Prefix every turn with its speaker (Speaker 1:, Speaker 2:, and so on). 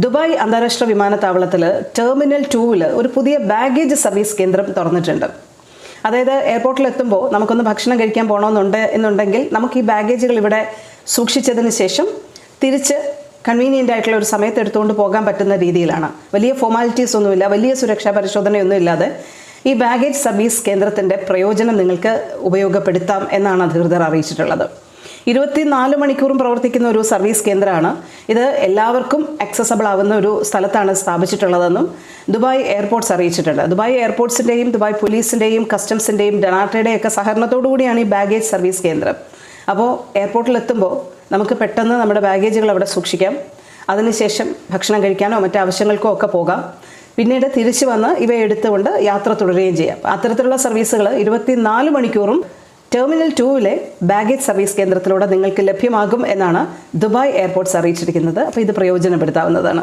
Speaker 1: Dubai അന്താരാഷ്ട്ര വിമാനത്താവളത്തിൽ terminal ടൂവിൽ ഒരു പുതിയ ബാഗേജ് സർവീസ് കേന്ദ്രം തുറന്നിട്ടുണ്ട്. അതായത് എയർപോർട്ടിൽ എത്തുമ്പോൾ നമുക്കൊന്ന് ഭക്ഷണം കഴിക്കാൻ പോകണമെന്നുണ്ട് എന്നുണ്ടെങ്കിൽ നമുക്ക് ഈ ബാഗേജുകൾ ഇവിടെ സൂക്ഷിച്ചതിന് ശേഷം തിരിച്ച് കൺവീനിയന്റ് ആയിട്ടുള്ള ഒരു സമയത്ത് എടുത്തുകൊണ്ട് പോകാൻ പറ്റുന്ന രീതിയിലാണ്. വലിയ ഫോർമാലിറ്റീസ് ഒന്നുമില്ല വലിയ സുരക്ഷാ പരിശോധനയൊന്നും ഇല്ലാതെ ഈ ബാഗേജ് സർവീസ് കേന്ദ്രത്തിന്റെ പ്രയോജനം നിങ്ങൾക്ക് ഉപയോഗപ്പെടുത്താം എന്നാണ് അധികൃതർ അറിയിച്ചിട്ടുള്ളത്. ഇരുപത്തിനാല് മണിക്കൂറും പ്രവർത്തിക്കുന്ന ഒരു സർവീസ് കേന്ദ്രമാണ്. ഇത് എല്ലാവർക്കും അക്സസബിൾ ആവുന്ന ഒരു സ്ഥലത്താണ് സ്ഥാപിച്ചിട്ടുള്ളതെന്നും ദുബായ് എയർപോർട്ട്സ് അറിയിച്ചിട്ടുണ്ട്. ദുബായ് എയർപോർട്ട്സിന്റെയും ദുബായ് പോലീസിന്റെയും കസ്റ്റംസിന്റെയും ഡൊണാട്ടയുടെയും ഒക്കെ സഹകരണത്തോടു കൂടിയാണ് ഈ ബാഗേജ് സർവീസ് കേന്ദ്രം. അപ്പോൾ എയർപോർട്ടിൽ എത്തുമ്പോൾ നമുക്ക് പെട്ടെന്ന് നമ്മുടെ ബാഗേജുകൾ അവിടെ സൂക്ഷിക്കാം. അതിനുശേഷം ഭക്ഷണം കഴിക്കാനോ മറ്റാവശ്യങ്ങൾക്കോ ഒക്കെ പോകാം. പിന്നീട് തിരിച്ചു വന്ന് ഇവയെടുത്തുകൊണ്ട് യാത്ര തുടരുകയും ചെയ്യാം. അത്തരത്തിലുള്ള സർവീസുകൾ ഇരുപത്തിനാല് മണിക്കൂറും ടെർമിനൽ ടൂവിലെ ബാഗേജ് സർവീസ് കേന്ദ്രത്തിലൂടെ നിങ്ങൾക്ക് ലഭ്യമാകും എന്നാണ് ദുബായ് എയർപോർട്ട്സ് അറിയിച്ചിരിക്കുന്നത്. അപ്പോൾ ഇത് പ്രയോജനപ്പെടുത്താവുന്നതാണ്.